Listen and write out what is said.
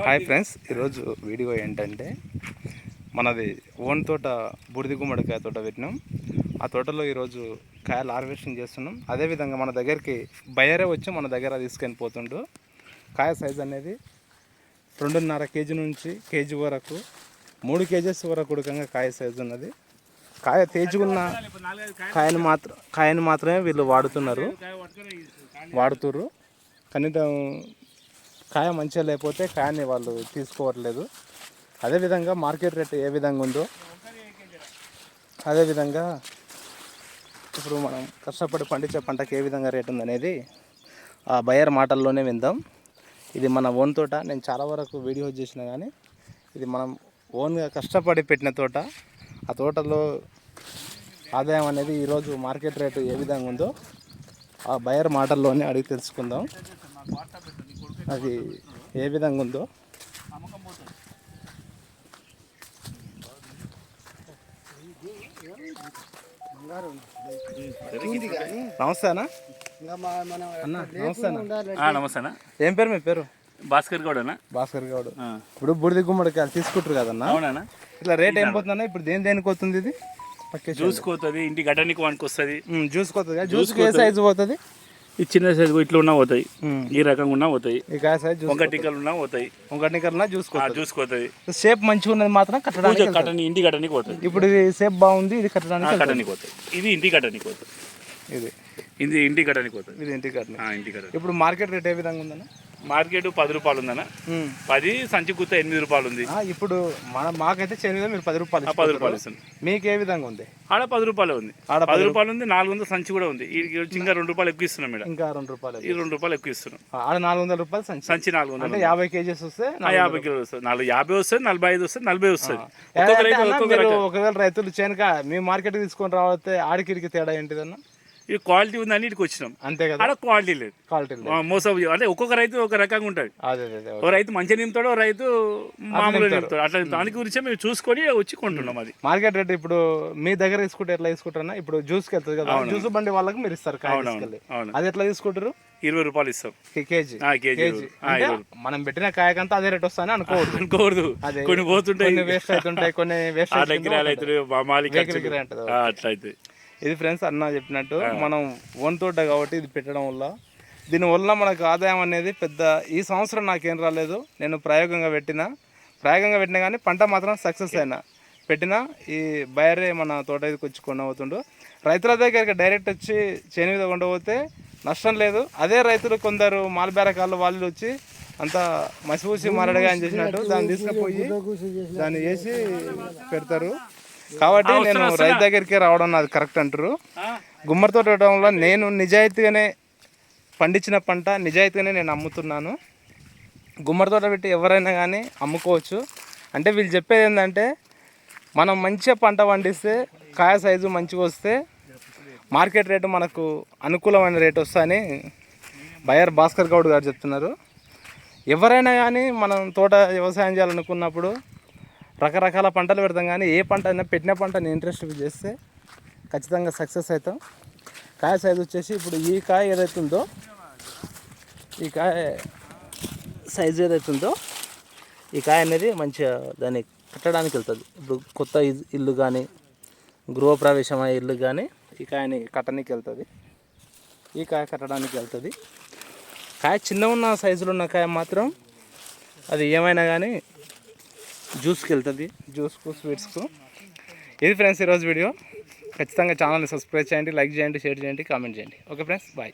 Hi friends ఈరోజు video ఏంటంటే మనది ఓన్ తోట బూడిద గుమ్మడికాయ తోట పెట్టినాం. ఆ తోటలో ఈరోజు కాయలు హార్వెస్టింగ్ చేస్తున్నాం. అదేవిధంగా మన దగ్గరికి బయరే వచ్చి మన దగ్గర తీసుకొని పోతుండు. కాయ సైజ్ అనేది రెండున్నర కేజీ నుంచి కేజీ వరకు మూడు కేజీస్ వరకు ఉడకంగా కాయ సైజు ఉన్నది. కాయ తేజుకున్న కాయను మాత్రం కాయను మాత్రమే వీళ్ళు వాడుతున్నారు. వాడుతుర్రు. కనీసం కాయ మంచిగా లేకపోతే కాయని వాళ్ళు తీసుకోవట్లేదు. అదేవిధంగా మార్కెట్ రేట్ ఏ విధంగా ఉందో అదేవిధంగా ఇప్పుడు మనం కష్టపడి పండించే పంటకి ఏ విధంగా రేట్ ఉందనేది ఆ బయర్ మాటల్లోనే విందాం. ఇది మన ఓన్ తోట నేను చాలా వరకు వీడియో చేసిన కానీ ఇది మనం ఓన్గా కష్టపడి పెట్టిన తోట. ఆ తోటలో ఆదాయం అనేది ఈరోజు మార్కెట్ రేటు ఏ విధంగా ఉందో ఆ బయర్ మాటల్లోనే అడిగి తెలుసుకుందాం. అది ఏ విధంగా ఉందో. నమస్తే అన్న అన్న నమస్తే అన్న నమస్తేనా? ఏం పేరు మీ పేరు? భాస్కర్ గౌడనా? భాస్కర్ గౌడ్. ఇప్పుడు బుడిది గుమ్మడికాయలు తీసుకుంటారు కదన్న? అవునా ఇట్లా రేట్ ఏం పోతుందన్న? ఇప్పుడు దేని దేనికి పోతుంది ఇది? పక్కే జ్యూస్ కోతుంది ఇంటి గడ్డానికి వానికి వస్తుంది. జ్యూస్ పోతుంది జ్యూస్ ఏ సైజు పోతుంది? ఈ చిన్న సైజు ఇట్లా ఉన్నా పోతాయి. ఈ రకంగా ఉన్నా పోతాయి. ఈ కాయ సైజ్ జ్యూస్ వంక టిక్కలు ఉన్నా పోతాయి. ఆ జ్యూస్ కోతుంది షేప్ మంచిగా ఉన్నది మాత్రం కట్టడానికి కట్టని ఇంటి గడ్డానికి పోతుంది ఇప్పుడు ఇది షేప్ బాగుంది ఇది కట్టడానికి కట్టడానికి పోతాయి. ఇది ఇంటి గడ్డానికి పోతుంది ఇది. ఇది ఇంటి గడ్డానికి పోతుంది ఇది ఇంటికి కట్టని. ఇంటి గడ్డ ఇప్పుడు మార్కెట్ రేట్ ఏ విధంగా ఉందన్న? మార్కెట్ పది రూపాయలు ఉందన్న. పది సంచి కుత్త ఎనిమిది రూపాయలు ఉంది. ఇప్పుడు మన మాకైతే చెరువులో మీరు పది రూపాయలు పది రూపాయలు ఇస్తుంది మీకు ఏ విధంగా ఉంది? ఆడ పది రూపాయలు ఉంది. ఆడ పది రూపాయలు ఉంది నాలుగు వందల సంచి కూడా ఉంది. ఇంకా రెండు రూపాయలు ఎక్కువ ఇస్తున్నాం మేడం ఇంకా రెండు రూపాయలు ఈ రెండు రూపాయలు ఎక్కువ ఇస్తున్నాం. ఆడ నాలుగు వందల రూపాయలు సంచి. సంచి నాలుగు వందలు యాభై కేజీస్ వస్తే యాభై కిలోలు వస్తుంది నాలుగు యాభై వస్తుంది నలభై ఐదు వస్తుంది నలభై వస్తుంది ఒకవేళ రైతులు చేనుక మీ మార్కెట్ తీసుకొని రావతే ఆడికిడికి తేడా ఏంటిదన్న? ఈ క్వాలిటీ ఉందని ఇటుకు వచ్చినాం. అంతే కదా? ఆడ క్వాలిటీ లేదు. క్వాలిటీ మోసం అంటే ఒక్కొక్క రైతు ఒక రకంగా ఉంటుంది అదే అదే అదే ఓ రైతు మంచిగా నింపుతాడు ఓ రైతు మామూలుగా నింపుతాడు. అట్లా దాని గురించే మేము చూసుకొని వచ్చి కొంటున్నాం అది. మార్కెట్ రేట్ ఇప్పుడు మీ దగ్గర తీసుకుంటే ఎట్లా తీసుకుంటారన్నా ఇప్పుడు జ్యూస్కి వెళ్తుంది కదా జ్యూస్ బండి వాళ్ళకి మీరు ఇస్తారు అది ఎట్లా తీసుకుంటారు? ఇరవై రూపాయలు ఇస్తాం. కేజీ. కేజీ మనం పెట్టిన కాయకంతా అదే రేట్ వస్తాయని అనుకోవద్దు. అనుకోకూడదు అదే. కొన్ని పోతుంటాయి. కొన్ని వేస్ట్ అవుతుంటాయి కొన్ని వేస్ట్ కిరాలు అవుతాయి మామాలి ఇది ఫ్రెండ్స్ అన్న చెప్పినట్టు మనం ఓన్ తోట కాబట్టి ఇది పెట్టడం వల్ల. దీనివల్ల మనకు ఆదాయం అనేది పెద్ద ఈ సంవత్సరం నాకేం రాలేదు. నేను ప్రయోగంగా పెట్టిన. ప్రయోగంగా పెట్టినా కానీ పంట మాత్రం సక్సెస్ అయినా. పెట్టిన ఈ బయరే మన తోట ఇదికి వచ్చి కొండవుతుండు రైతుల దగ్గరికి డైరెక్ట్ వచ్చి చేను మీద కొండపోతే నష్టం లేదు. అదే రైతులు కొందరు మాలబేరకాళ్ళు వాళ్ళు వచ్చి అంతా మసిపూసి మారడగా అని చేసినట్టు దాన్ని తీసుకుపోయి దాన్ని వేసి పెడతారు. కాబట్టి నేను రైతు దగ్గరికి రావడం నాది కరెక్ట్ అంటారు గుమ్మడి తోట పెట్టడం వల్ల నేను నిజాయితీగానే పండించిన పంట నిజాయితీగానే నేను అమ్ముతున్నాను. గుమ్మడి తోట పెట్టి ఎవరైనా కానీ అమ్ముకోవచ్చు. అంటే వీళ్ళు చెప్పేది ఏంటంటే మనం మంచిగా పంట పండిస్తే కాయ సైజు మంచిగా వస్తే మార్కెట్ రేటు మనకు అనుకూలమైన రేటు వస్తుందని బయర్ భాస్కర్ గౌడ్ గారు చెప్తున్నారు. ఎవరైనా కానీ మనం తోట వ్యవసాయం చేయాలనుకున్నప్పుడు రకరకాల పంటలు పెడతాం కానీ ఏ పంట అయినా పెట్టిన పంటని ఇంట్రెస్ట్ చేస్తే ఖచ్చితంగా సక్సెస్ అవుతాం. కాయ సైజు వచ్చేసి ఇప్పుడు ఈ కాయ ఏదైతుందో ఈ కాయ సైజు ఏదైతుందో ఈ కాయ అనేది మంచిగా దాన్ని కట్టడానికి వెళ్తుంది. ఇప్పుడు కొత్త ఇ- ఇల్లు కానీ గృహప్రవేశం అయ్యే ఇల్లు కానీ ఈ కాయని కట్టడానికి వెళ్తుంది. ఈ కాయ కట్టడానికి వెళ్తుంది. కాయ చిన్న ఉన్న సైజులో ఉన్న కాయ మాత్రం అది ఏమైనా కానీ జ్యూస్కి వెళ్తుంది. జ్యూస్కు స్వీట్స్కు ఇది ఫ్రెండ్స్ ఈరోజు వీడియో ఖచ్చితంగా ఛానల్ని సబ్స్క్రైబ్ చేయండి లైక్ చేయండి షేర్ చేయండి కామెంట్ చేయండి. Okay friends bye